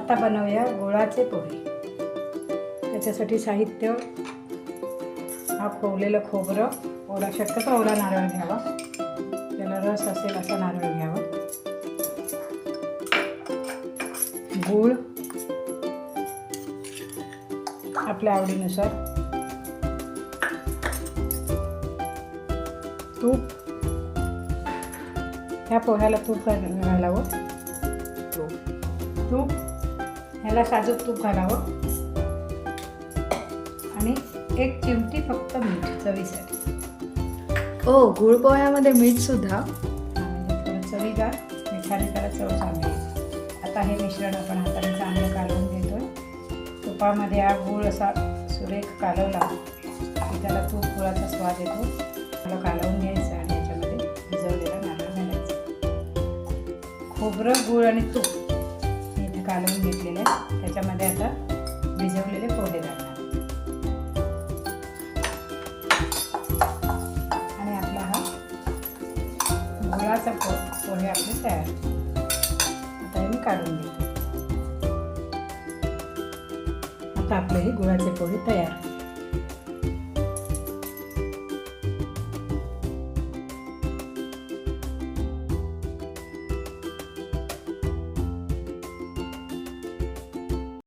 आता बनवूया गुळाचे पोहे. त्याच्यासाठी साहित्य हा खोवलेलं खोबरं ओला शक्यतो ओला नारळ घ्यावा. त्याला रस असेल असा नारळ घ्यावा. गूळ आपल्या आवडीनुसार. तूप. ह्या पोह्याला तूप घालावं. ह्याला साजूक तूप घालावं. आणि एक चिमटी फक्त मीठ चवीसाठी. ओ गुळ पोह्यामध्ये मीठ सुद्धा. थोडं चवीदार मिठाने त्याला चव चांगली आता हे मिश्रण आपण हाताने चांगलं कालवून घेतोय. तुपामध्ये हा गूळ असा सुरेख कालवला की त्याला तूप गुळाचा स्वाद येतो. त्याला कालवून घ्यायचं आणि याच्यामध्ये भिजवलेला नारळ घालायचं. खोबरं गूळ आणि तूप. हे घेतलेले कालवून त्याच्यामध्ये आता भिजवलेले पोहे घालणार. आणि आपला हा गुळाचा पो पोहे आपले तयार आता मी काढून घेते. आता आपले हे गुळाचे पोहे तयार